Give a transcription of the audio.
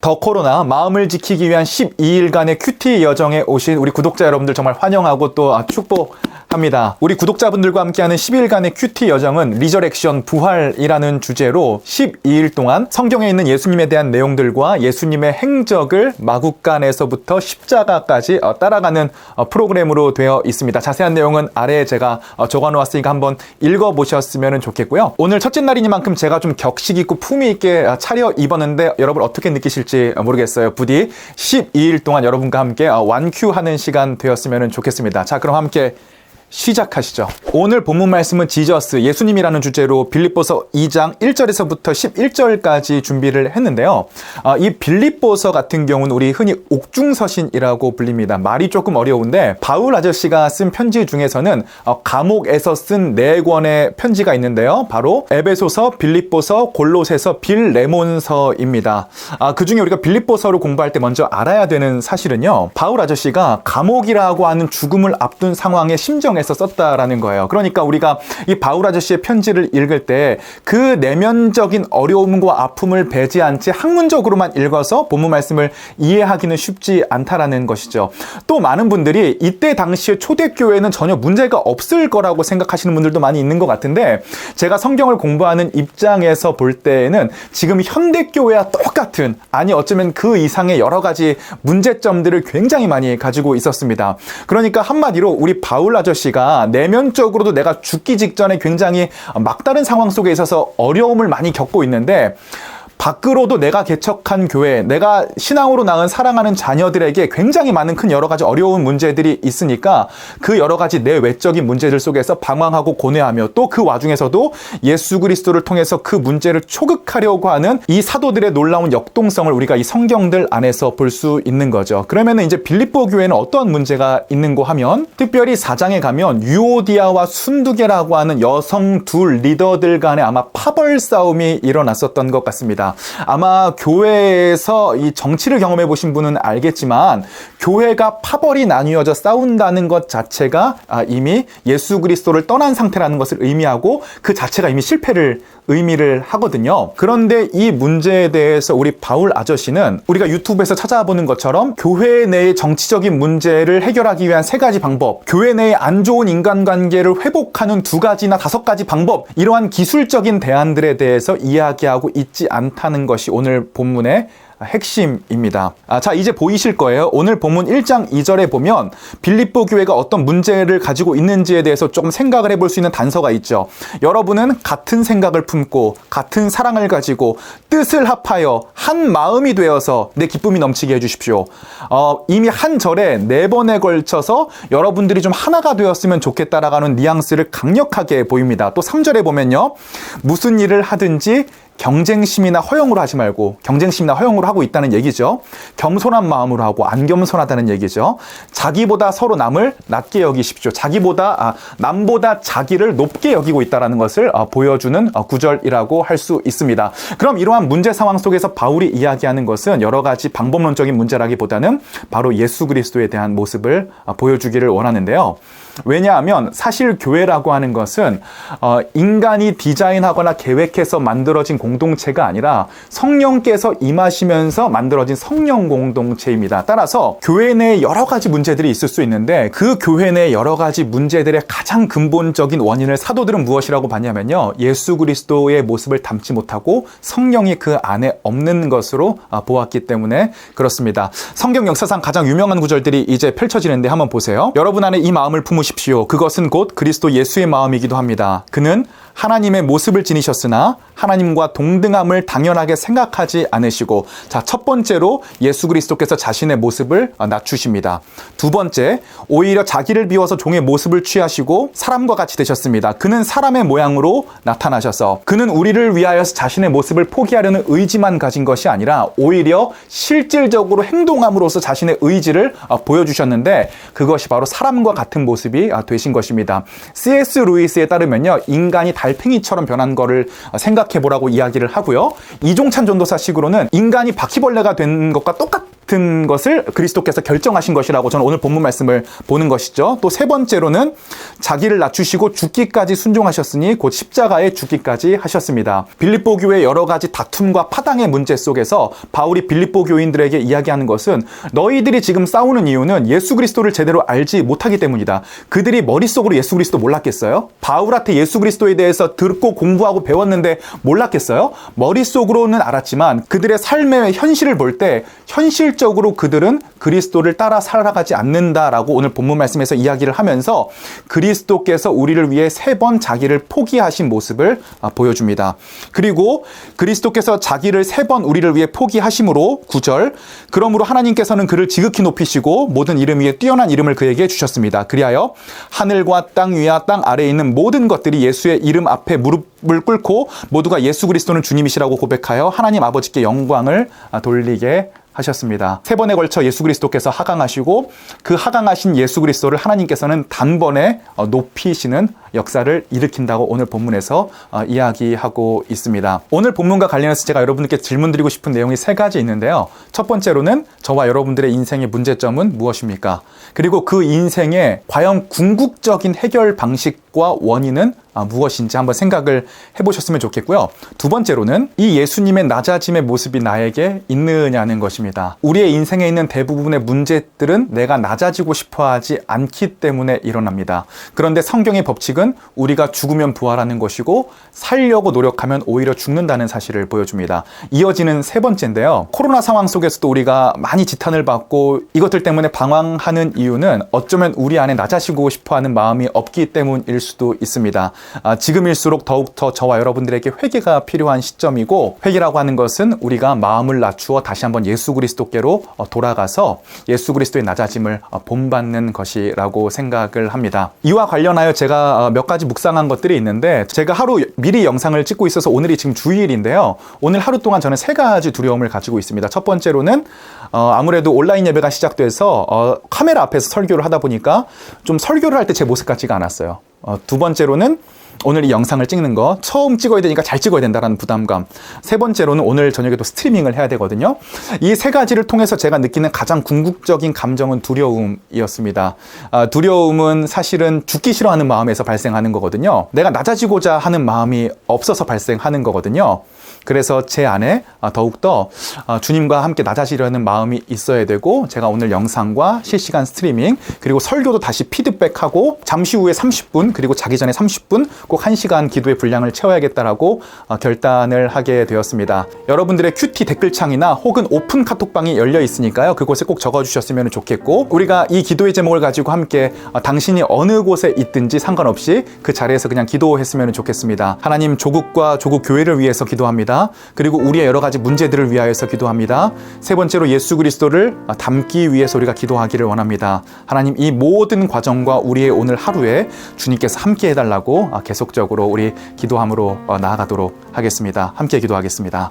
더 코로나 마음을 지키기 위한 12일간의 큐티 여정에 오신 우리 구독자 여러분들 정말 환영하고 또 아, 축복 합니다. 우리 구독자분들과 함께하는 12일간의 큐티 여정은 리저렉션 부활이라는 주제로 12일 동안 성경에 있는 예수님에 대한 내용들과 예수님의 행적을 마국간에서부터 십자가까지 어, 따라가는 어, 프로그램으로 되어 있습니다. 자세한 내용은 아래에 제가 어, 적어놓았으니까 한번 읽어보셨으면 좋겠고요. 오늘 첫째 날이니만큼 제가 좀 격식 있고 품위 있게 아, 차려 입었는데 여러분 어떻게 느끼실지 모르겠어요. 부디 12일 동안 여러분과 함께 어, 완큐하는 시간 되었으면 좋겠습니다. 자, 그럼 함께 시작하시죠. 오늘 본문 말씀은 지저스, 예수님이라는 주제로 빌립보서 2장 1절에서부터 11절까지 준비를 했는데요. 아, 이 빌립보서 같은 경우는 우리 흔히 옥중서신이라고 불립니다. 말이 조금 어려운데 바울 아저씨가 쓴 편지 중에서는 어, 감옥에서 쓴 네 권의 편지가 있는데요. 바로 에베소서, 빌립보서, 골로새서, 빌레몬서입니다. 아, 그 중에 우리가 빌립보서를 공부할 때 먼저 알아야 되는 사실은요. 바울 아저씨가 감옥이라고 하는 죽음을 앞둔 상황에 심정 에서 썼다라는 거예요. 그러니까 우리가 이 바울 아저씨의 편지를 읽을 때 그 내면적인 어려움과 아픔을 배지 않지 학문적으로만 읽어서 본문 말씀을 이해하기는 쉽지 않다라는 것이죠. 또 많은 분들이 이때 당시에 초대교회는 전혀 문제가 없을 거라고 생각하시는 분들도 많이 있는 것 같은데 제가 성경을 공부하는 입장에서 볼 때에는 지금 현대교회와 똑같은 아니 어쩌면 그 이상의 여러 가지 문제점들을 굉장히 많이 가지고 있었습니다. 그러니까 한마디로 우리 바울 아저씨 가 내면적으로도 내가 죽기 직전에 굉장히 막다른 상황 속에 있어서 어려움을 많이 겪고 있는데 밖으로도 내가 개척한 교회, 내가 신앙으로 낳은 사랑하는 자녀들에게 굉장히 많은 큰 여러 가지 어려운 문제들이 있으니까 그 여러 가지 내 외적인 문제들 속에서 방황하고 고뇌하며 또 그 와중에서도 예수 그리스도를 통해서 그 문제를 초극하려고 하는 이 사도들의 놀라운 역동성을 우리가 이 성경들 안에서 볼 수 있는 거죠. 그러면 이제 빌립보 교회는 어떤 문제가 있는고 하면 특별히 사장에 가면 유오디아와 순두계라고 하는 여성 둘 리더들 간에 아마 파벌 싸움이 일어났었던 것 같습니다. 아마 교회에서 이 정치를 경험해 보신 분은 알겠지만 교회가 파벌이 나뉘어져 싸운다는 것 자체가 아, 이미 예수 그리스도를 떠난 상태라는 것을 의미하고 그 자체가 이미 실패를 의미를 하거든요. 그런데 이 문제에 대해서 우리 바울 아저씨는 우리가 유튜브에서 찾아보는 것처럼 교회 내의 정치적인 문제를 해결하기 위한 세 가지 방법, 교회 내의 안 좋은 인간관계를 회복하는 두 가지나 다섯 가지 방법, 이러한 기술적인 대안들에 대해서 이야기하고 있지 않다 는 것이 오늘 본문의 핵심입니다. 아, 자, 이제 보이실 거예요. 오늘 본문 1장 2절에 보면 빌립보 교회가 어떤 문제를 가지고 있는지에 대해서 조금 생각을 해볼 수 있는 단서가 있죠. 여러분은 같은 생각을 품고 같은 사랑을 가지고 뜻을 합하여 한 마음이 되어서 내 기쁨이 넘치게 해주십시오. 어, 이미 한 절에 네 번에 걸쳐서 여러분들이 좀 하나가 되었으면 좋겠다라는 뉘앙스를 강력하게 보입니다. 또 3절에 보면요. 무슨 일을 하든지 경쟁심이나 허용으로 하지 말고 경쟁심이나 허용으로 하고 있다는 얘기죠. 겸손한 마음으로 하고 안 겸손하다는 얘기죠. 자기보다 서로 남을 낮게 여기십시오. 자기보다 아, 남보다 자기를 높게 여기고 있다라는 것을 어, 보여주는 어, 구절이라고 할 수 있습니다. 그럼 이러한 문제 상황 속에서 바울이 이야기하는 것은 여러 가지 방법론적인 문제라기보다는 바로 예수 그리스도에 대한 모습을 어, 보여주기를 원하는데요. 왜냐하면 사실 교회라고 하는 것은 어, 인간이 디자인하거나 계획해서 만들어진 공동체가 아니라 성령께서 임하시면서 만들어진 성령 공동체입니다. 따라서 교회 내에 여러 가지 문제들이 있을 수 있는데 그 교회 내 여러 가지 문제들의 가장 근본적인 원인을 사도들은 무엇이라고 봤냐면요. 예수 그리스도의 모습을 담지 못하고 성령이 그 안에 없는 것으로 아, 보았기 때문에 그렇습니다. 성경 역사상 가장 유명한 구절들이 이제 펼쳐지는데 한번 보세요. 여러분 안에 이 마음을 품으 십시오. 그것은 곧 그리스도 예수의 마음이기도 합니다. 그는 하나님의 모습을 지니셨으나 하나님과 동등함을 당연하게 생각하지 않으시고 자, 첫 번째로 예수 그리스도께서 자신의 모습을 낮추십니다. 두 번째, 오히려 자기를 비워서 종의 모습을 취하시고 사람과 같이 되셨습니다. 그는 사람의 모양으로 나타나셔서 그는 우리를 위하여서 자신의 모습을 포기하려는 의지만 가진 것이 아니라 오히려 실질적으로 행동함으로써 자신의 의지를 보여주셨는데 그것이 바로 사람과 같은 모습이 되신 것입니다. C.S. 루이스에 따르면요. 인간이 달팽이처럼 변한 거를 생각해 보라고 이야기를 하고요. 이종찬 전도사식으로는 인간이 바퀴벌레가 된 것과 똑같 같은 것을 그리스도께서 결정하신 것이라고 저는 오늘 본문 말씀을 보는 것이죠. 또 세 번째로는 자기를 낮추시고 죽기까지 순종하셨으니 곧 십자가에 죽기까지 하셨습니다. 빌립보 교회 여러 가지 다툼과 파당의 문제 속에서 바울이 빌립보 교인들에게 이야기하는 것은 너희들이 지금 싸우는 이유는 예수 그리스도를 제대로 알지 못하기 때문이다. 그들이 머릿속으로 예수 그리스도 몰랐겠어요? 바울한테 예수 그리스도에 대해서 듣고 공부하고 배웠는데 몰랐겠어요? 머릿속으로는 알았지만 그들의 삶의 현실을 볼 때 현실 적으로 그들은 그리스도를 따라 살아가지 않는다라고 오늘 본문 말씀에서 이야기를 하면서 그리스도께서 우리를 위해 세 번 자기를 포기하신 모습을 아, 보여줍니다. 그리고 그리스도께서 자기를 세 번 우리를 위해 포기하심으로 구절 그러므로 하나님께서는 그를 지극히 높이시고 모든 이름 위에 뛰어난 이름을 그에게 주셨습니다. 그리하여 하늘과 땅 위와 땅 아래에 있는 모든 것들이 예수의 이름 앞에 무릎을 꿇고 모두가 예수 그리스도는 주님이시라고 고백하여 하나님 아버지께 영광을 아, 돌리게 하셨습니다. 세 번에 걸쳐 예수 그리스도께서 하강하시고 그 하강하신 예수 그리스도를 하나님께서는 단번에 어, 높이시는 역사를 일으킨다고 오늘 본문에서 어, 이야기하고 있습니다. 오늘 본문과 관련해서 제가 여러분께 질문 드리고 싶은 내용이 세 가지 있는데요. 첫 번째로는 저와 여러분들의 인생의 문제점은 무엇입니까? 그리고 그 인생의 과연 궁극적인 해결 방식 과 원인은 아, 무엇인지 한번 생각을 해보셨으면 좋겠고요. 두 번째로는 이 예수님의 낮아짐의 모습이 나에게 있느냐는 것입니다. 우리의 인생에 있는 대부분의 문제들은 내가 낮아지고 싶어 하지 않기 때문에 일어납니다. 그런데 성경의 법칙은 우리가 죽으면 부활하는 것이고 살려고 노력하면 오히려 죽는다는 사실을 보여줍니다. 이어지는 세 번째인데요. 코로나 상황 속에서도 우리가 많이 지탄을 받고 이것들 때문에 방황하는 이유는 어쩌면 우리 안에 낮아지고 싶어 하는 마음이 없기 때문일 수도 있습니다. 아, 지금일수록 더욱더 저와 여러분들에게 회개가 필요한 시점이고 회개라고 하는 것은 우리가 마음을 낮추어 다시 한번 예수 그리스도께로 어, 돌아가서 예수 그리스도의 낮아짐을 어, 본받는 것이라고 생각을 합니다. 이와 관련하여 제가 어, 몇 가지 묵상한 것들이 있는데 제가 하루 미리 영상을 찍고 있어서 오늘이 지금 주일인데요. 오늘 하루 동안 저는 세 가지 두려움을 가지고 있습니다. 첫 번째로는 어, 아무래도 온라인 예배가 시작돼서 어, 카메라 앞에서 설교를 하다 보니까 좀 설교를 할 때 제 모습 같지가 않았어요. 어, 두 번째로는 오늘 이 영상을 찍는 거 처음 찍어야 되니까 잘 찍어야 된다는 부담감. 세 번째로는 오늘 저녁에도 스트리밍을 해야 되거든요. 이 세 가지를 통해서 제가 느끼는 가장 궁극적인 감정은 두려움이었습니다. 아, 두려움은 사실은 죽기 싫어하는 마음에서 발생하는 거거든요. 내가 낮아지고자 하는 마음이 없어서 발생하는 거거든요. 그래서 제 안에 아, 더욱더 아, 주님과 함께 낮아지려는 마음이 있어야 되고 제가 오늘 영상과 실시간 스트리밍 그리고 설교도 다시 피드백하고 잠시 후에 30분 그리고 자기 전에 30분 꼭 1시간 기도의 분량을 채워야겠다라고 어, 결단을 하게 되었습니다. 여러분들의 큐티 댓글창이나 혹은 오픈 카톡방이 열려 있으니까요. 그곳에 꼭 적어주셨으면 좋겠고 우리가 이 기도의 제목을 가지고 함께 어, 당신이 어느 곳에 있든지 상관없이 그 자리에서 그냥 기도했으면 좋겠습니다. 하나님 조국과 조국 교회를 위해서 기도합니다. 그리고 우리의 여러 가지 문제들을 위하여서 기도합니다. 세 번째로 예수 그리스도를 어, 담기 위해서 우리가 기도하기를 원합니다. 하나님 이 모든 과정과 우리의 오늘 하루에 주님께서 함께 해달라고 어, 계속적으로 우리 기도함으로 어, 나아가도록 하겠습니다. 함께 기도하겠습니다.